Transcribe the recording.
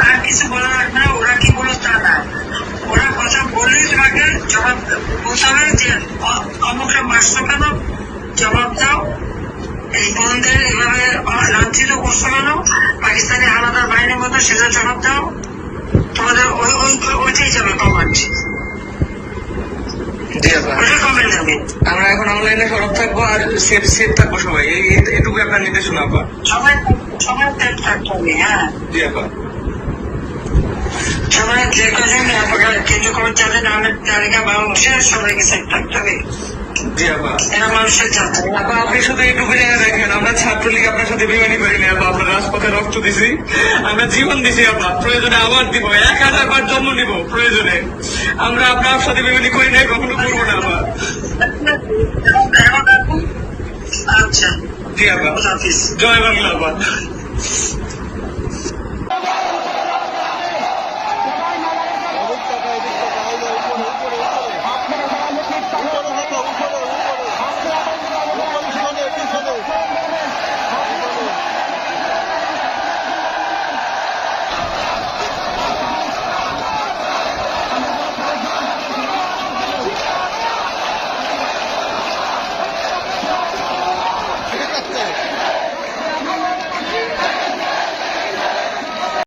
আর কিছু বলা ওরা কি বলো ওরা কথা বললে তোমাকে জবাব যে অমুকে মারছো জবাব দাও। এই বন্ধের মতো সেটা জবাব দাও। তোমাদের ওই ওই ওইটাই যাবে কমেন্ট আমরা এখন অনলাইনে সরব থাকব আর সেফ সেফ থাকব সবাই। এটুকু আপনার নির্দেশনা আপা সবাই সবাই ত্যাগ থাকতে হবে হ্যাঁ। জি আপা সবাই যে কজন আপনার কেন্দ্র কর্মচারী নামের তালিকা বাংলাদেশের সবাইকে সেট থাকতে হবে। জি আপা এরা মানুষের জাতি আপা আপনি শুধু এইটুকু জায়গা দেখেন আমরা ছাত্রলীগ আপনার সাথে বিমানি করি আপা আমরা রাজপথে রক্ত দিছি আমরা জীবন দিছি আপা প্রয়োজনে আবার দিব এক হাজার বার জন্ম নিব প্রয়োজনে। আমরা আপনার সাথে বিমানি করি না কখনো করব না আপা। আচ্ছা। জি আপা। জয় বাংলা আপা।